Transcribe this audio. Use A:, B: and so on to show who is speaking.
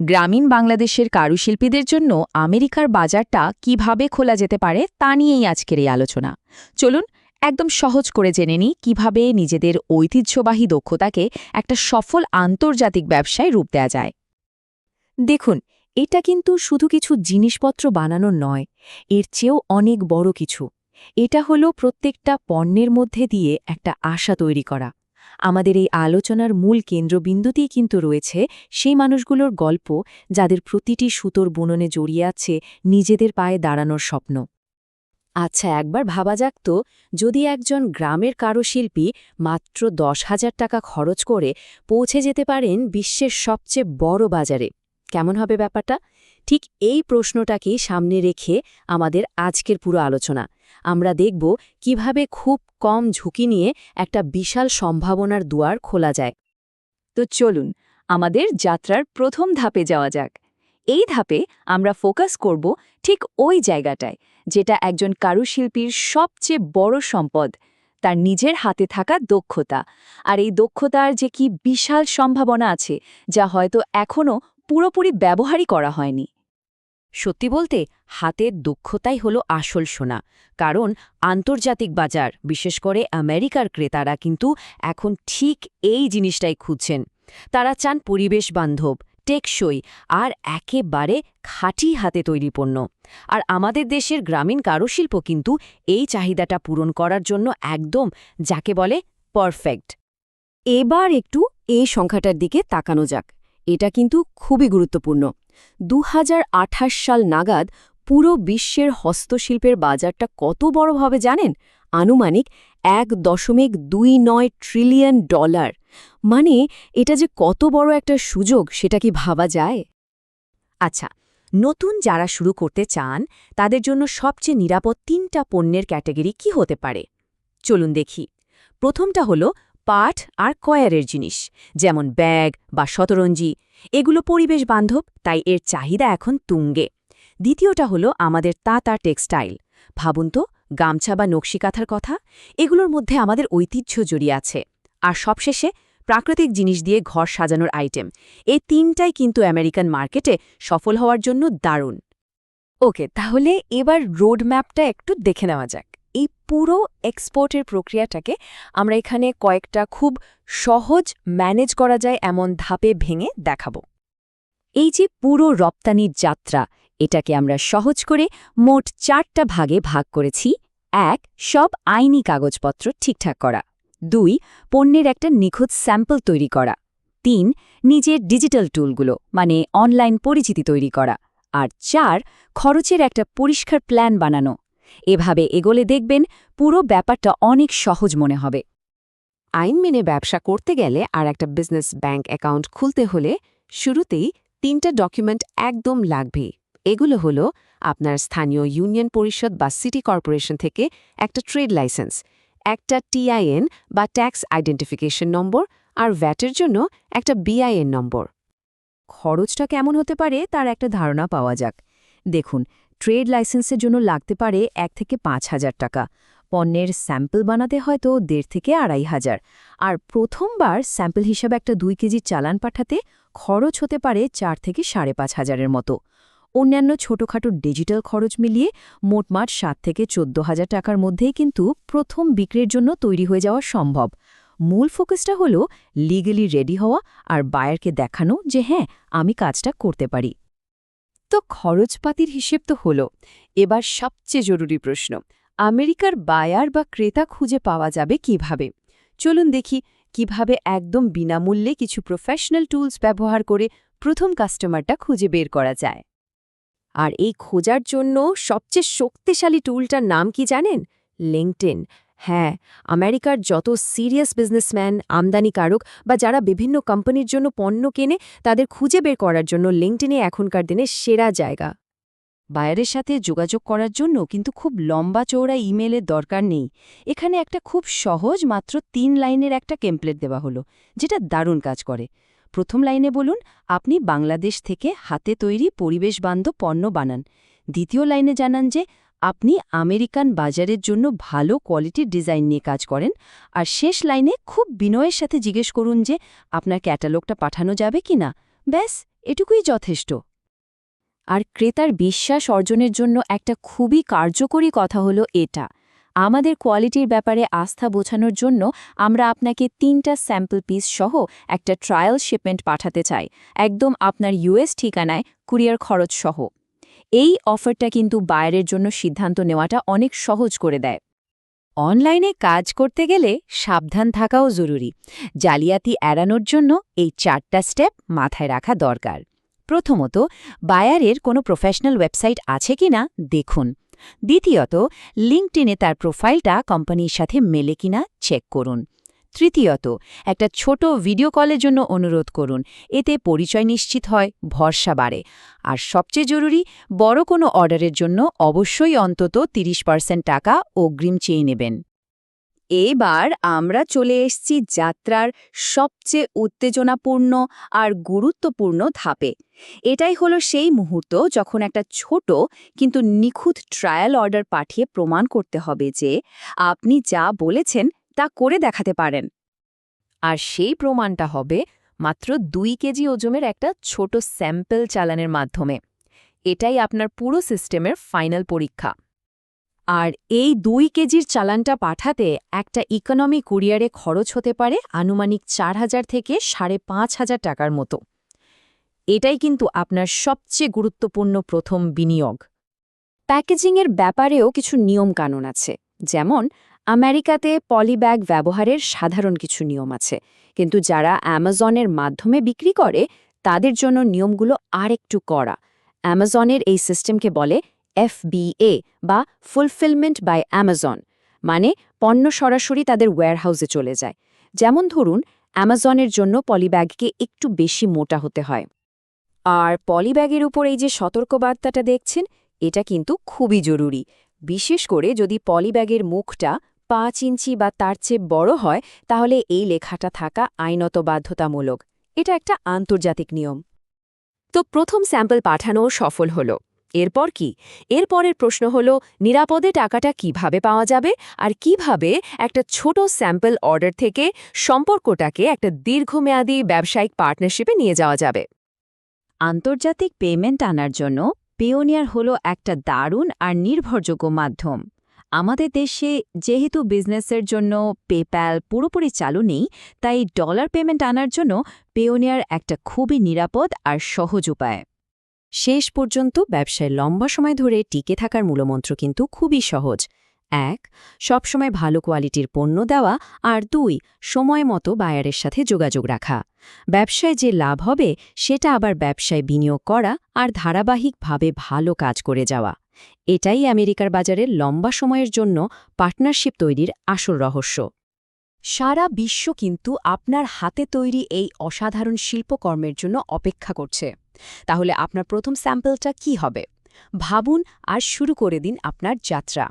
A: গ্রামীণ বাংলাদেশের কারুশিল্পীদের জন্য আমেরিকার বাজারটা কীভাবে খোলা যেতে পারে তা নিয়েই আজকের এই আলোচনা। চলুন, একদম সহজ করে জেনে নিই কীভাবে নিজেদের ঐতিহ্যবাহী দক্ষতাকে একটা সফল আন্তর্জাতিক ব্যবসায় রূপ দেয়া যায়।
B: দেখুন, এটা কিন্তু শুধু কিছু জিনিসপত্র বানানোর নয়, এর চেয়েও অনেক বড় কিছু। এটা হলো প্রত্যেকটা পণ্যের মধ্যে দিয়ে একটা আশা তৈরি করা। আমাদের এই আলোচনার মূল কেন্দ্রবিন্দুতেই কিন্তু রয়েছে সেই মানুষগুলোর গল্প যাদের প্রতিটি সুতোর বুননে জড়িয়ে আছে নিজেদের পায়ে দাঁড়ানোর স্বপ্ন। আচ্ছা একবার ভাবা যাক তো, যদি একজন গ্রামের কারুশিল্পী মাত্র দশ হাজার টাকা খরচ করে পৌঁছে যেতে পারেন বিশ্বের সবচেয়ে বড় বাজারে। কেমন হবে ব্যাপারটা? ঠিক এই প্রশ্নটাকেই সামনে রেখে আমাদের আজকের পুরো আলোচনা। আমরা দেখব কীভাবে খুব কম ঝুঁকি নিয়ে একটা বিশাল সম্ভাবনার দুয়ার খোলা যায়।
A: তো চলুন, আমাদের যাত্রার প্রথম ধাপে যাওয়া যাক। এই ধাপে আমরা ফোকাস করব ঠিক ওই জায়গাটায়, যেটা একজন কারুশিল্পীর সবচেয়ে বড় সম্পদ, তার নিজের হাতে থাকা দক্ষতা। আর এই দক্ষতার যে কি বিশাল সম্ভাবনা আছে, যা হয়তো এখনও পুরোপুরি ব্যবহারই করা হয়নি।
B: সত্যি বলতে হাতের দক্ষতাই হলো আসল সোনা। কারণ, আন্তর্জাতিক বাজার, বিশেষ করে আমেরিকার ক্রেতারা কিন্তু এখন ঠিক এই জিনিসটাই খুঁজছেন। তারা চান পরিবেশ বান্ধব, টেকসই আর একেবারে খাঁটি হাতে তৈরি পণ্য। আর আমাদের দেশের গ্রামীণ কারুশিল্প কিন্তু এই চাহিদাটা পূরণ করার জন্য একদম, যাকে বলে পারফেক্ট। এবার একটু এই সংখ্যাটার দিকে তাকানো যাক। এটা কিন্তু খুবই গুরুত্বপূর্ণ। দু হাজার আঠাশ সাল নাগাদ পুরো বিশ্বের হস্তশিল্পের বাজারটা কত বড়ভাবে জানেন? আনুমানিক এক দশমিক দুই নয় ট্রিলিয়ন ডলার। মানে এটা যে কত বড় একটা সুযোগ, সেটা কি ভাবা যায়? আচ্ছা নতুন যারা শুরু করতে চান, তাদের জন্য সবচেয়ে নিরাপদ তিনটা পণ্যের ক্যাটাগরি কি হতে পারে? চলুন দেখি। প্রথমটা হলো পাট আর কয়ারের জিনিস, যেমন ব্যাগ বা শতরঞ্জি। এগুলো পরিবেশ বান্ধব, তাই এর চাহিদা এখন তুঙ্গে। দ্বিতীয়টা হলো আমাদের তাঁত টেক্সটাইল। ভাবুন তো, গামছা বা নকশিকাথার কথা, এগুলোর মধ্যে আমাদের ঐতিহ্য জড়িয়ে আছে। আর সবশেষে, প্রাকৃতিক জিনিস দিয়ে ঘর সাজানোর আইটেম। এই তিনটাই কিন্তু আমেরিকান মার্কেটে সফল হওয়ার জন্য দারুণ। ওকে, তাহলে এবার রোডম্যাপটা একটু দেখে নেওয়া যাক। এই পুরো এক্সপোর্টের প্রক্রিয়াটাকে আমরা এখানে কয়েকটা খুব সহজ ম্যানেজ করা যায়, এমন ধাপে ভেঙে দেখাব। এই যে পুরো রপ্তানির যাত্রা, এটাকে আমরা সহজ করে মোট চারটা ভাগে ভাগ করেছি। এক, সব আইনি কাগজপত্র ঠিকঠাক করা। দুই, পণ্যের একটা নিখুঁত স্যাম্পল তৈরি করা। তিন, নিজের ডিজিটাল টুলগুলো মানে অনলাইন পরিচিতি তৈরি করা। আর চার, খরচের একটা পরিষ্কার প্ল্যান বানানো। এভাবে এগোলে দেখবেন পুরো ব্যাপারটা অনেক সহজ মনে হবে। আইন মেনে ব্যবসা করতে গেলে আর একটা বিজনেস ব্যাংক অ্যাকাউন্ট খুলতে হলে শুরুতেই তিনটা ডকুমেন্ট একদম লাগবে। এগুলো হলো আপনার স্থানীয় ইউনিয়ন পরিষদ বা সিটি কর্পোরেশন থেকে একটা ট্রেড লাইসেন্স একটা টিআইএন বা ট্যাক্স আইডেন্টিফিকেশন নম্বর আর ভ্যাটের জন্য একটা বিআইএন নম্বর। খরচটা কেমন হতে পারে তার একটা ধারণা পাওয়া যাক। দেখুন ট্রেড লাইসেন্সের জন্য লাগতে পারে এক থেকে পাঁচ হাজার টাকা। পণ্যের স্যাম্পল বানাতে হয়তো দেড় থেকে আড়াই হাজার। আর প্রথমবার স্যাম্পল হিসাবে একটা দুই কেজি চালান পাঠাতে খরচ হতে পারে চার থেকে সাড়ে পাঁচ হাজারের মতো। অন্যান্য ছোটখাটো ডিজিটাল খরচ মিলিয়ে মোটমাট সাত থেকে চোদ্দ হাজার টাকার মধ্যেই কিন্তু প্রথম বিক্রির জন্য তৈরি হয়ে যাওয়া সম্ভব। মূল ফোকাসটা হলো লিগালি রেডি হওয়া আর বায়ারকে দেখানো যে হ্যাঁ আমি কাজটা করতে পারি। তো খরচপাতির হিসেব তো হল। এবার সবচেয়ে জরুরি প্রশ্ন, আমেরিকার বায়ার বা ক্রেতা খুঁজে পাওয়া যাবে কীভাবে? চলুন দেখি কীভাবে একদম বিনামূল্যে কিছু প্রফেশনাল টুলস ব্যবহার করে প্রথম কাস্টমারটা খুঁজে বের করা যায়। আর এই খোঁজার জন্য সবচেয়ে শক্তিশালী টুলটার নাম কি জানেন? লিঙ্কটেন হ্যাঁ আমেরিকার যত সিরিয়াস বিজনেসম্যান, আমদানিকারক বা যারা বিভিন্ন কোম্পানির জন্য পণ্য কেনে, তাদের খুঁজে বের করার জন্য লিঙ্কটেনে এখনকার দিনে সেরা জায়গা। বায়ারের সাথে যোগাযোগ করার জন্য কিন্তু খুব লম্বা চৌড়া ইমেলের দরকার নেই। এখানে একটা খুব সহজ মাত্র তিন লাইনের একটা টেমপ্লেট দেওয়া হলো, যেটা দারুণ কাজ করে। প্রথম লাইনে বলুন, আপনি বাংলাদেশ থেকে হাতে তৈরি পরিবেশ বান্ধব পণ্য বানান। দ্বিতীয় লাইনে জানান যে আপনি আমেরিকান বাজারের জন্য ভালো কোয়ালিটির ডিজাইন নিয়ে কাজ করেন, আর শেষ লাইনে খুব বিনয়ের সাথে জিজ্ঞেস করুন যে আপনার ক্যাটালগটা পাঠানো যাবে কি না। ব্যাস,
A: এটুকুই যথেষ্ট। আর ক্রেতার বিশ্বাস অর্জনের জন্য একটা খুবই কার্যকরী কথা হলো এটা। আমাদের কোয়ালিটির ব্যাপারে আস্থা বোঝানোর জন্য আমরা আপনাকে তিনটা স্যাম্পল পিস সহ একটা ট্রায়াল শিপমেন্ট পাঠাতে চাই। একদম আপনার ইউএস ঠিকানায়, কুরিয়ার খরচ সহ। এই অফারটা কিন্তু বাইরের জন্য সিদ্ধান্ত নেওয়াটা অনেক সহজ করে দেয়।
B: অনলাইনে কাজ করতে গেলে সাবধান থাকাও জরুরি। জালিয়াতি এড়ানোর জন্য এই চারটা স্টেপ মাথায় রাখা দরকার। প্রথমত, বায়ারের কোনো প্রফেশনাল ওয়েবসাইট আছে কিনা দেখুন। দ্বিতীয়ত লিঙ্কটিনে তার প্রোফাইলটা কোম্পানির সাথে মেলে কিনা চেক করুন। তৃতীয়ত, একটা ছোট ভিডিও কলের জন্য অনুরোধ করুন। এতে পরিচয় নিশ্চিত হয়, ভরসা বাড়ে। আর সবচেয়ে জরুরি, বড় কোনো অর্ডারের জন্য অবশ্যই অন্তত ৩০ টাকা অগ্রিম চেয়ে নেবেন।
A: এবার আমরা চলে এসছি যাত্রার সবচেয়ে উত্তেজনাপূর্ণ আর গুরুত্বপূর্ণ ধাপে। এটাই হলো সেই মুহূর্ত যখন একটা ছোট কিন্তু নিখুঁত ট্রায়াল অর্ডার পাঠিয়ে প্রমাণ করতে হবে যে, আপনি যা বলেছেন তা করে দেখাতে পারেন।
B: আর সেই প্রমাণটা হবে মাত্র দুই কেজি ওজনের একটা ছোট স্যাম্পল চালানের মাধ্যমে। এটাই আপনার পুরো সিস্টেমের ফাইনাল পরীক্ষা। আর এই দুই কেজির চালানটা পাঠাতে একটা ইকোনমি কুরিয়ারে খরচ হতে পারে আনুমানিক চার হাজার থেকে সাড়ে পাঁচ হাজার টাকার মতো। এটাই কিন্তু আপনার সবচেয়ে গুরুত্বপূর্ণ প্রথম বিনিয়োগ।
A: প্যাকেজিংয়ের ব্যাপারেও কিছু নিয়মকানুন আছে। যেমন আমেরিকাতে পলিব্যাগ ব্যবহারের সাধারণ কিছু নিয়ম আছে, কিন্তু যারা অ্যামাজনের মাধ্যমে বিক্রি করে, তাদের জন্য নিয়মগুলো আরেকটু কড়া। অ্যামাজনের এই সিস্টেমকে বলে এফবিএ বা ফুলফিলমেন্ট বাই অ্যামাজন মানে পণ্য সরাসরি তাদের ওয়্যারহাউসে চলে যায়। যেমন ধরুন, অ্যামাজনের জন্য পলিব্যাগকে একটু বেশি মোটা হতে হয়। আর পলিব্যাগের উপর এই যে সতর্কবার্তাটা দেখছেন, এটা কিন্তু খুবই জরুরি। বিশেষ করে যদি পলিব্যাগের মুখটা পাঁচ ইঞ্চি বা তার চেয়ে বড় হয়, তাহলে এই লেখাটা থাকা আইনত বাধ্যতামূলক। এটা একটা আন্তর্জাতিক নিয়ম। তো প্রথম স্যাম্পল পাঠানো সফল হল। এরপর কি? এরপরের প্রশ্ন হল, নিরাপদে টাকাটা কীভাবে পাওয়া যাবে আর কীভাবে একটা ছোট স্যাম্পল অর্ডার থেকে সম্পর্কটাকে একটা দীর্ঘমেয়াদী ব্যবসায়িক পার্টনারশিপে নিয়ে যাওয়া যাবে। আন্তর্জাতিক পেমেন্ট আনার জন্য পিওনিয়ার হলো একটা দারুণ আর নির্ভরযোগ্য মাধ্যম। আমাদের দেশে যেহেতু বিজনেসের জন্য পেপ্যাল পুরোপুরি চালু নেই, তাই ডলার পেমেন্ট আনার জন্য পেওনিয়ার একটা খুবই নিরাপদ আর সহজ উপায়। শেষ পর্যন্ত ব্যবসায় লম্বা সময় ধরে টিকে থাকার মূলমন্ত্র কিন্তু খুবই সহজ। এক, সবসময় ভালো কোয়ালিটির পণ্য দেওয়া আর দুই, সময় মতো বায়ারের সাথে যোগাযোগ রাখা। ব্যবসায় যে লাভ হবে, সেটা আবার ব্যবসায় বিনিয়োগ করা আর ধারাবাহিকভাবে ভালো কাজ করে যাওয়া। এটাই আমেরিকার বাজারের লম্বা সময়ের জন্য পার্টনারশিপ তৈরির আসল রহস্য। সারা বিশ্ব কিন্তু আপনার হাতে তৈরি এই অসাধারণ শিল্পকর্মের জন্য অপেক্ষা করছে। তাহলে আপনার প্রথম স্যাম্পলটা কি হবে? ভাবুন আর শুরু করে দিন আপনার যাত্রা।